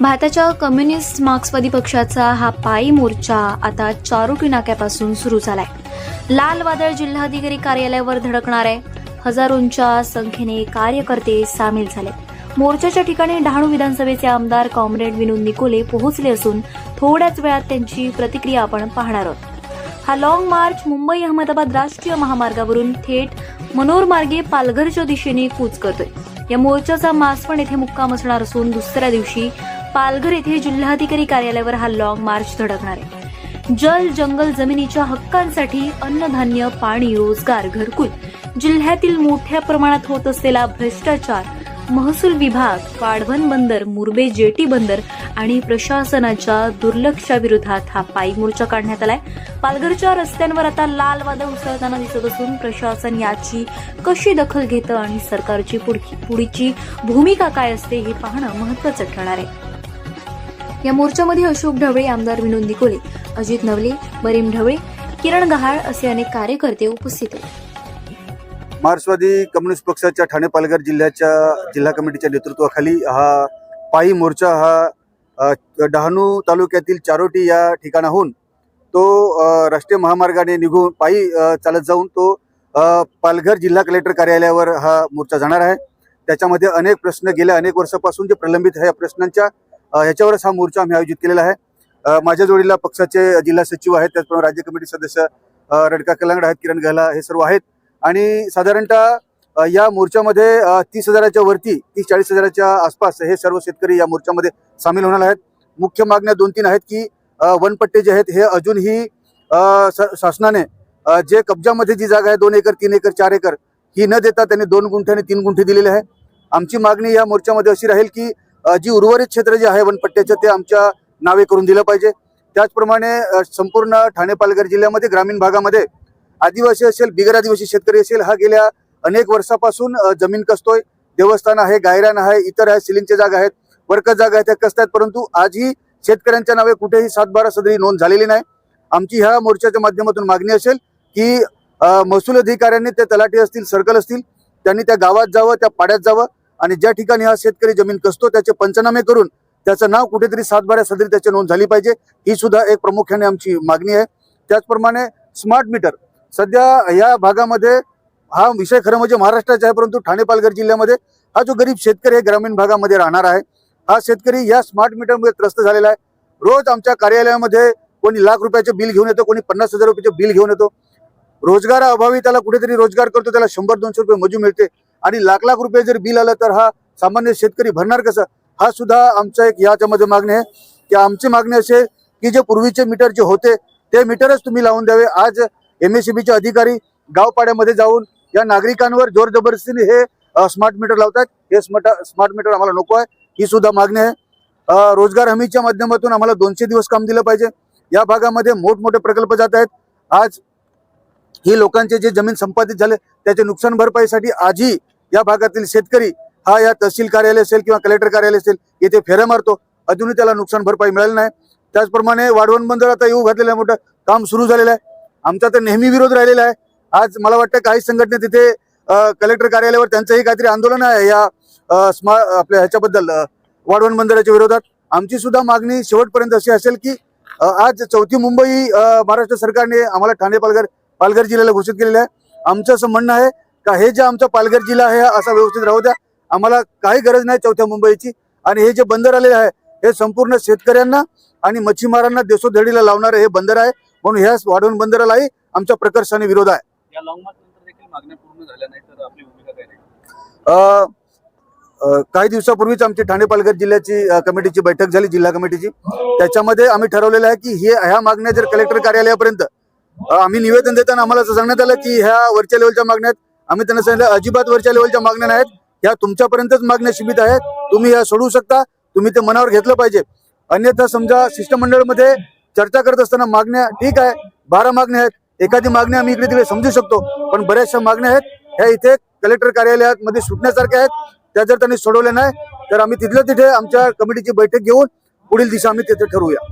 भारताच्या कम्युनिस्ट मार्क्सवादी पक्षाचा हा पायी मोर्चा आता चारोटी नाक्यापासून सुरू झालाय. लाल वादळ जिल्हाधिकारी कार्यालयावर धडकणार आहे. हजारोंच्या संख्येने कार्यकर्ते सामील झाले. मोर्चाच्या ठिकाणी डहाणू विधानसभेचे आमदार कॉम्रेड विनोद निकोले पोहोचले असून थोड्याच वेळात त्यांची प्रतिक्रिया आपण पाहणार आहोत. हा लॉंग मार्च मुंबई अहमदाबाद राष्ट्रीय महामार्गावरून थेट मनोरमार्गे पालघरच्या दिशेने कूच करतोय. या मोर्चाचा मासवण येथे मुक्काम असणार असून दुसऱ्या दिवशी पालघर येथे जिल्हाधिकारी कार्यालयावर हा लॉंग मार्च धडकणार आहे. जल जंगल जमिनीच्या हक्कांसाठी अन्नधान्य पाणी रोजगार घरकुल जिल्ह्यातील मोठ्या प्रमाणात होत असलेला भ्रष्टाचार महसूल विभाग वाढवण बंदर मुरबे जेटी बंदर आणि प्रशासनाच्या दुर्लक्षाविरोधात हा पायी मोर्चा काढण्यात आलाय. पालघरच्या रस्त्यांवर आता लाल वादळ उसळताना दिसत असून प्रशासन याची कशी दखल घेतं आणि सरकारची पुढची पुढची भूमिका काय असते हे पाहणं महत्वाचं ठरणार आहे. या मोर्चामध्ये अशोक ढवळे आमदार विनोद निकोले अजित नवले बरीम ढवळे किरण गहाळ असे अनेक कार्यकर्ते उपस्थित होते. मार्क्सवादी कम्युनिस्ट पक्षाच्या ठाणे पालघर जिल्ह्याच्या जिल्हा कमिटीच्या नेतृत्वाखाली हा पायी मोर्चा हा डहाणू तालुक्यातील चारोटी या ठिकाणाहून तो राष्ट्रीय महामार्गाने निघून पायी चालत जाऊन तो पालघर जिल्हा कलेक्टर कार्यालयावर हा मोर्चा जाणार आहे. त्याच्यामध्ये अनेक प्रश्न गेल्या अनेक वर्षापासून जे प्रलंबित आहे या प्रश्नांच्या ह्याच्यावरच हा मोर्चा आम्ही आयोजित केलेला आहे. माझ्या जोडीला पक्षाचे जिल्हा सचिव आहेत त्याचप्रमाणे राज्य कमिटी सदस्य रडका कलांगड आहेत किरण गहला हे सर्व आहेत. आणि साधारणतः या मोर्चामध्ये तीस हजाराच्या वरती तीस चाळीस हजाराच्या आसपास हे सर्व शेतकरी या मोर्चामध्ये सामील होणार आहेत. मुख्य मागण्या दोन तीन आहेत की वनपट्टे जे आहेत हे अजूनही शासनाने जे कब्जामध्ये जी जागा आहे दोन एकर तीन एकर चार एकर ही न देता त्यांनी दोन गुंठे आणि तीन गुंठे दिलेले आहे. आमची मागणी या मोर्चामध्ये अशी राहील की जी उर्वरित क्षेत्र जे आहे वनपट्ट्याचं ते आमच्या नावे करून दिलं पाहिजे. त्याचप्रमाणे संपूर्ण ठाणे पालघर जिल्ह्यामध्ये ग्रामीण भागामध्ये आदिवासी असेल बिगर आदिवासी शेतकरी असेल हा गेल्या अनेक वर्षापासून जमीन कसतोय. देवस्थान आहे गायरान आहे इतर आहे सिलिंगच्या जागा आहेत वर्कच जागा आहेत त्या कसतात परंतु आजही शेतकऱ्यांच्या नावे कुठेही सातबारा सदरी नोंद झालेली नाही. आमची ह्या मोर्चाच्या माध्यमातून मागणी असेल की महसूल अधिकाऱ्यांनी ते तलाठी असतील सर्कल असतील त्यांनी त्या गावात जावं त्या पाड्यात जावं आणि ज्या ठिकाणी हा शेतकरी जमीन कसतो त्याचे पंचनामे करून त्याचं नाव कुठेतरी सातबाऱ्या सदरी त्याची नोंद झाली पाहिजे ही सुद्धा एक प्रामुख्याने आमची मागणी आहे. त्याचप्रमाणे स्मार्ट मीटर सध्या या भागामध्ये हा विषय खरं म्हणजे महाराष्ट्राचा आहे परंतु ठाणे पालघर जिल्ह्यामध्ये हा जो गरीब शेतकरी आहे ग्रामीण भागामध्ये राहणार आहे हा शेतकरी या स्मार्ट मीटरमध्ये त्रस्त झालेला आहे. रोज आमच्या कार्यालयामध्ये कोणी लाख रुपयाचे बिल घेऊन येतो कोणी पन्नास हजार रुपयाचे बिल घेऊन येतो. रोजगाराअभावी त्याला कुठेतरी रोजगार करतो त्याला शंभर दोनशे रुपये मजू मिळते. आणि लाख लाख रुपये जर बिल आलं तर हा सामान्य शेतकरी भरणार कसं? हा सुद्धा आमचा एक याच्यामध्ये मागणी आहे. की आमची मागणी असे की जे पूर्वीचे मीटर जे होते ते मीटरच तुम्ही लावून द्यावे. आज एम एस बीचे अधिकारी गावपाड्यामध्ये जाऊन या नागरिकांवर जोर जबरदस्तीने हे स्मार्ट मीटर लावतात हे स्मार्ट स्मार्ट मीटर आम्हाला नको आहे. ही सुद्धा मागणी आहे. रोजगार हमीच्या माध्यमातून आम्हाला दोनशे दिवस काम दिलं पाहिजे. या भागामध्ये मोठमोठे प्रकल्प जात आहेत. आज ही लोकांचे जे जमीन संपादित झाले त्याचे नुकसान भरपाईसाठी आजही या भागातील शेतकरी हा या तहसील कार्यालय असेल किंवा कलेक्टर कार्यालय असेल येथे फेऱ्या मारतो. अजूनही त्याला नुकसान भरपाई मिळाली नाही. त्याचप्रमाणे वाढवण बंदर आता येऊ घातलेलं आहे मोठं काम सुरू झालेलं आहे. आमचा तर नेहमी विरोध राहिलेला आहे. आज मला वाटतं काही संघटने तिथे कलेक्टर कार्यालयावर त्यांचंही काहीतरी आंदोलन आहे या स्मा आपल्या ह्याच्याबद्दल वाढवण बंदराच्या विरोधात. आमची सुद्धा मागणी शेवटपर्यंत अशी असेल की आज चौथी मुंबई महाराष्ट्र सरकारने आम्हाला ठाणे पालघर पालघर जिल्ह्याला घोषित केलेलं आहे. आमचं असं म्हणणं आहे का हे जे आमचा पालघर जिल्हा आहे असा व्यवस्थित राहू द्या. आम्हाला काही गरज नाही चौथ्या मुंबईची. आणि हे जे बंदर आलेले आहे हे संपूर्ण शेतकऱ्यांना आणि मच्छीमारांना देशोधडीला लावणारं हे बंदर आहे. म्हणून ह्या वाढवण बंदरालाही आमच्या प्रकर्षाने विरोध आहे. काही दिवसापूर्वीच आमची ठाणे पालघर जिल्ह्याची कमिटीची बैठक झाली जिल्हा कमिटीची. त्याच्यामध्ये आम्ही ठरवलेलं आहे की हे ह्या मागण्या जर कलेक्टर कार्यालयापर्यंत आम्ही निवेदन देताना आम्हाला असं सांगण्यात आलं की ह्या वरच्या लेवलच्या मागण्या आम्ही त्यांना सांगितलं अजिबात वरच्या लेवलच्या मागण्या नाहीत. ह्या तुमच्यापर्यंतच मागण्या सीमित आहेत. तुम्ही ह्या सोडवू शकता. तुम्ही ते मनावर घेतलं पाहिजे. अन्यथा समजा शिष्टमंडळमध्ये चर्चा करत असताना मागण्या ठीक आहे. बारा मागण्या आहेत. एखादी मागणी आम्ही इकडे तिकडे समजू शकतो. पण बऱ्याचशा मागण्या आहेत. ह्या इथे कलेक्टर कार्यालयात मध्ये सुटण्यासारख्या आहेत. त्या जर त्यांनी सोडवल्या नाही तर आम्ही तिथल्या तिथे आमच्या कमिटीची बैठक घेऊन पुढील दिशा आम्ही तिथे ठरवूया.